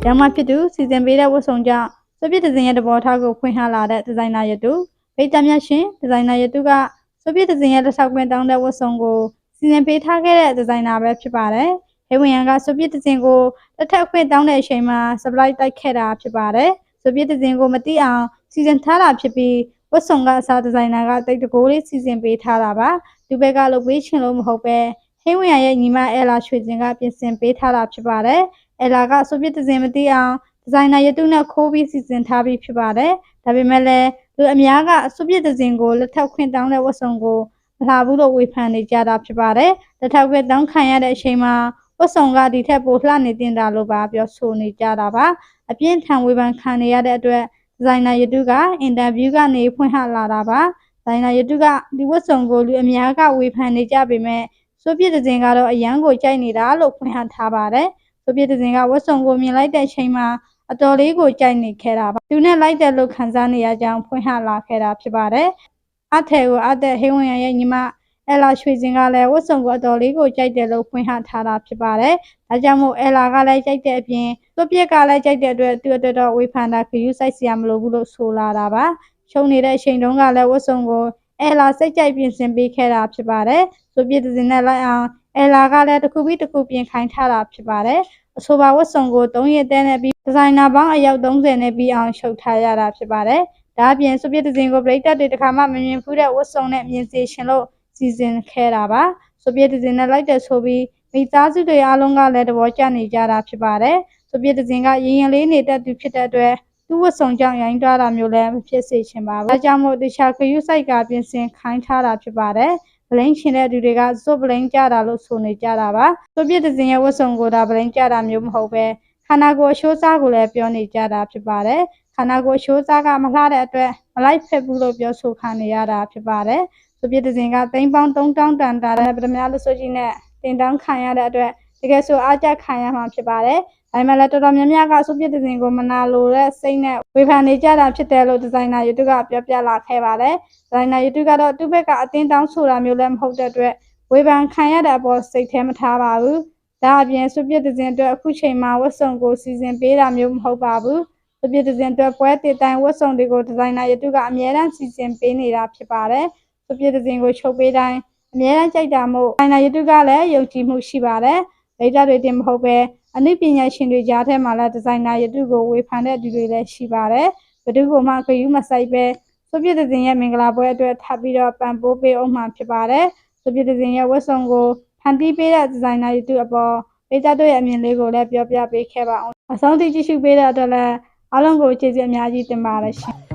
။ရောင်မဖြစ်သူစီစဉ်ပေးတဲ့ဝတ်စုံကြောင့်ဆိုဗီယက်ဒီဇိုင်းရဲ့တဘောထားကိုဖွင့်ဟလာတဲ့ဒီဇိုင်နာရတုဗိတ်တမြတ်ရှင်ဒီဇိုင်နာရတုကဆိုဗီယက်ဒီဇိုင်းရဲ့လက်ထောက်ကွင်းတောင်းတဲ့ဝတ်စုံကိုစီစဉ်ပေးထားခဲ့တဲ့ဒီဇိုင်နာပဲဖြစ်ပါတယ်။ဟေဝင်ရန်ကဆိုဗီယက်ဒီဇိုင်းကိုလက်ထက်ခွင့်တောင်းတဲ့အချိန်မှာ supply တိုက်ခဲ့တာဖြစ်ပါတယ်။ဆိုဗီယက်ဒီဇိုင်းကိုမတိအောင်စီစဉ်ထားတာဖြစ်ပြီးဝတ်စုံကအစားဒီဇိုင်နာကတိတ်တကိုးလေးစီစဉ်ပေးထားတာပါ။ဒီဘက်ကလုပ်ပေးချင်လို့မဟုတ်ပဲ ဟိဝင်ရရဲ့ညီမအဲလာရွှေစင်ကပြင်ဆင်ပေးထားတာဖြစ်ပါတယ်။အဲလာကဆိုဗီယက်ဒီဇိုင်းမတိအောင်ဒီဇိုင်နာရတုနဲ့ခိုးပြီးစီစဉ်ထားပြီးဖြစ်ပါတယ်။ဒါပေမဲ့လည်းလူအများကဆိုဗီယက်ဒီဇိုင်းကိုလက်ထပ်ခွင့်တောင်းတဲ့ဝတ်စုံကိုမလာဘူးလို့ဝေဖန်နေကြတာဖြစ်ပါတယ်။လက်ထပ်ခွင့်တောင်းခံရတဲ့အချိန်မှာဝတ်စုံကဒီထက်ပိုလှနေတင်တာလို့ပါပြောဆိုနေကြတာပါ။အပြင်းထန်ဝေဖန်ခံနေရတဲ့အတွက်ဒီဇိုင်နာရတုကအင်တာဗျူးကနေဖွင့်ဟလာတာပါ။ဒီဇိုင်နာရတုကဒီဝတ်စုံကိုလူအများကဝေဖန်နေကြပေမဲ့ ဆိုဗီယက်ဒီဇိုင်းကတော့အရန်ကိုကြိုက်နေတာလို့ဖွင့်ဟထားပါတယ်။ဆိုဗီယက်ဒီဇိုင်းကဝတ်စုံကိုမြင်လိုက်တဲ့အချိန်မှာအတော်လေးကိုကြိုက်နေခဲ့တာပါသူနဲ့လိုက်တဲ့လို့ခံစားနေရကြောင်းဖွင့်ဟလာခဲ့တာဖြစ်ပါတယ်အထည်ကိုအသက်ဟင်းဝင်ရရဲ့ညီမအလာရွှေစင်ကလည်းဝတ်စုံကိုအတော်လေးကိုကြိုက်တယ်လို့ဖွင့်ဟထားတာဖြစ်ပါတယ်ဒါကြောင့်မို့အလာကလည်းကြိုက်တဲ့အပြင်သူ့ပြက်ကလည်းကြိုက်တဲ့အတွက်သူ့အတွက်တော့ဝေဖန်တာခယူးဆိုင်စရာမလိုဘူးလို့ဆိုလာတာပါရှုံနေတဲ့အချိန်တုန်းကလည်းဝတ်စုံကို အလာစိတ်ကြိုက်ပြင်ဆင်ပေးခဲ့တာဖြစ်ပါတယ်ဆိုပြည့်တဲ့နဲ့လိုက်အောင်အလာကလည်းတစ်ခုပြီးတစ်ခုပြင်ခိုင်းထားတာဖြစ်ပါတယ်အဆိုပါဝတ်စုံကို3ရက်တန်းနဲ့ပြီးဒီဇိုင်နာပေါင်းအယောက်30နဲ့ပြီးအောင်ရှုပ်ထားရတာဖြစ်ပါတယ်။ဒါအပြင်ဆိုဗီယက်ဒီဇိုင်းကိုပရိသတ်တွေတခါမှမမြင်ဘူးတဲ့ဝတ်စုံနဲ့မြင်စေရှင်လို့စီစဉ်ခဲ့တာပါ။ဆိုဗီယက်ဒီဇိုင်းနဲ့လိုက်တဲ့ဆိုပြီးမိသားစုတွေအားလုံးကလည်းသဘောကျနေကြတာဖြစ်ပါတယ်။ဆိုဗီယက်ဒီဇိုင်းကရင်ရင်လေးနေတဲ့သူဖြစ်တဲ့အတွက် သူ့ဝတ်စုံကြောင့်ရိုင်းတွားတာမျိုးလည်းမဖြစ်စေချင်ပါဘူး။ဒါကြောင့်မို့တခြားခရုစိုက်ကပြင်ဆင်ခိုင်းထားတာဖြစ်ပါတယ်။ဗလိန်ရှင်တဲ့သူတွေကဇွတ်ဗလိန်ကြတာလို့ဆိုနေကြတာပါသူပြစ်တဲ့စင်ရဲ့ဝတ်စုံကိုဒါဗလိန်ကြတာမျိုးမဟုတ်ပဲခန္ဓာကိုယ်အရှိုးစားကိုလည်းပြောနေကြတာဖြစ်ပါတယ်ခန္ဓာကိုယ်အရှိုးစားကမလှတဲ့အတွက်မလိုက်ဖက်ဘူးလို့ပြောဆိုခံနေရတာဖြစ်ပါတယ်သူပြစ်တဲ့စင်ကသိန်းပေါင်း3000တန်တာတဲ့ပထမလို့ဆိုကြီးနဲ့တင်တောင်းခံရတဲ့အတွက်တကယ်ဆိုအားကြခံရမှာဖြစ်ပါတယ် ဒါပေမဲ့လည်းတော်တော်များများကစုပြစ်တဲ့စင်ကိုမနာလိုတဲ့စိတ်နဲ့ဝေဖန်နေကြတာဖြစ်တယ်လို့ဒီဇိုင်နာ YouTube ကပြောပြလာခဲ့ပါတယ်။ဒီဇိုင်နာ YouTube ကတော့သူ့ဘက်ကအတင်းတောင်းဆိုတာမျိုးလည်းမဟုတ်တဲ့အတွက်ဝေဖန်ခံရတဲ့အပေါ်စိတ်ထဲမထားပါဘူး။ဒါအပြင်စုပြစ်တဲ့စင်အတွက်အခုချိန်မှာဝတ်စုံကိုစီစဉ်ပေးတာမျိုးမဟုတ်ပါဘူး။စုပြစ်တဲ့စင်အတွက်ပွဲတည်တိုင်းဝတ်စုံတွေကိုဒီဇိုင်နာ YouTube ကအများအားစီစဉ်ပေးနေတာဖြစ်ပါတယ်။စုပြစ်တဲ့စင်ကိုချုပ်ပေးတိုင်းအများအားကြိုက်တာမို့ဒီဇိုင်နာ YouTube ကလည်းယုံကြည်မှုရှိပါတယ်။ဒေတာတွေတင်မဟုတ်ပဲ အနုပညာရှင်တွေကြားထဲမှာလည်းဒီဇိုင်နာရတုကိုဝေဖန်တဲ့သူတွေလည်းရှိပါတယ်။ဘယ်သူကမှခယူးမဆိုင်ပဲဆိုဗီယက်တင်ရဲ့မင်္ဂလာပွဲအတွက်ထပ်ပြီးတော့ပံ့ပိုးပေးအောင်မှဖြစ်ပါတယ်။ဆိုဗီယက်တင်ရဲ့ဝတ်စုံကိုဖန်တီးပေးတဲ့ဒီဇိုင်နာရတုအပေါ်ပေတာတို့ရဲ့အမြင်လေးကိုလည်းပြောပြပေးခဲ့ပါအောင်။အဆုံးထိကြည့်ရှုပေးတဲ့အတွက်လည်းအားလုံးကိုကျေးဇူးအများကြီးတင်ပါတယ်ရှင်။